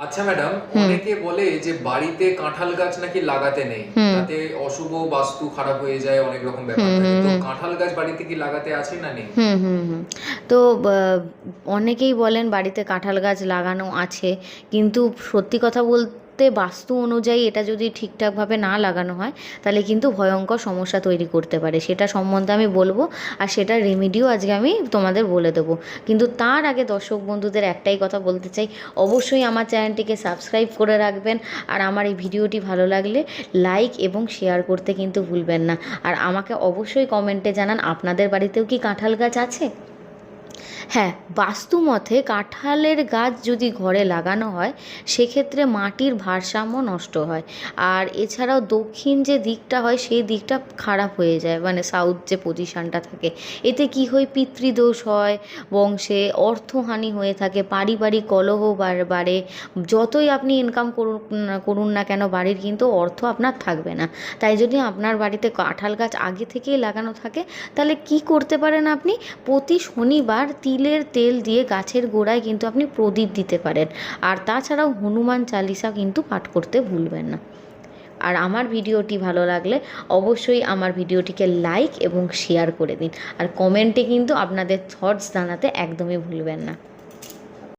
আচ্ছা ম্যাডাম অনেকে বলে যে বাড়িতে কাঁঠাল গাছ নাকি লাগাতে নেই তাতে অশুভ বাস্তু খারাপ হয়ে যায় অনেক রকম ব্যাপার থাকে। তো কাঁঠাল গাছ বাড়িতে কি লাগাতে আছে না নেই? হুম হুম হুম। তো অনেকেই বলেন বাড়িতে কাঁঠাল গাছ লাগানো আছে কিন্তু সত্যি কথা বলতে বাস্তু অনুযায়ী এটা যদি ঠিকঠাকভাবে না লাগানো হয়, তাহলে কিন্তু ভয়ঙ্কর সমস্যা তৈরি করতে পারে। সেটা সম্বন্ধে আমি বলব আর সেটার রেমিডিও আজকে আমি তোমাদের বলে দেবো। কিন্তু তার আগে দর্শক বন্ধুদের একটাই কথা বলতে চাই, অবশ্যই আমার চ্যানেলটিকে সাবস্ক্রাইব করে রাখবেন আর আমার এই ভিডিওটি ভালো লাগলে লাইক এবং শেয়ার করতে কিন্তু ভুলবেন না। আর আমাকে অবশ্যই কমেন্টে জানান, আপনাদের বাড়িতেও কি কাঁঠাল গাছ আছে? হ্যাঁ বাস্তু মতে কাঁঠালের গাছ যদি ঘরে লাগানো হয়, সেক্ষেত্রে মাটির ভারসাম্য নষ্ট হয়। আর এছাড়াও দক্ষিণ যে দিকটা হয়, সেই দিকটা খারাপ হয়ে যায় মানে সাউথ যে পজিশানটা থাকে। এতে কি হয়? পিতৃদোষ হয়, বংশে অর্থহানি হয়ে থাকে, পারিবারিক কলহ বাড়ে। যতই আপনি ইনকাম করুন করুন না কেন, বাড়ির কিন্তু অর্থ আপনার থাকবে না। তাই যদি আপনার বাড়িতে কাঁঠাল গাছ আগে থেকেই লাগানো থাকে। তাহলে কি করতে পারেন আপনি? প্রতি শনিবার তিলের তেল দিয়ে গাছের গোড়ায় কিন্তু আপনি প্রদীপ দিতে পারেন। আর তাছাড়াও হনুমান চালিসা কিন্তু পাঠ করতে ভুলবেন না। আর আমার ভিডিওটি ভালো লাগলে অবশ্যই আমার ভিডিওটিকে লাইক এবং শেয়ার করে দিন। আর কমেন্টে কিন্তু আপনাদের থটস জানাতে একদমই ভুলবেন না।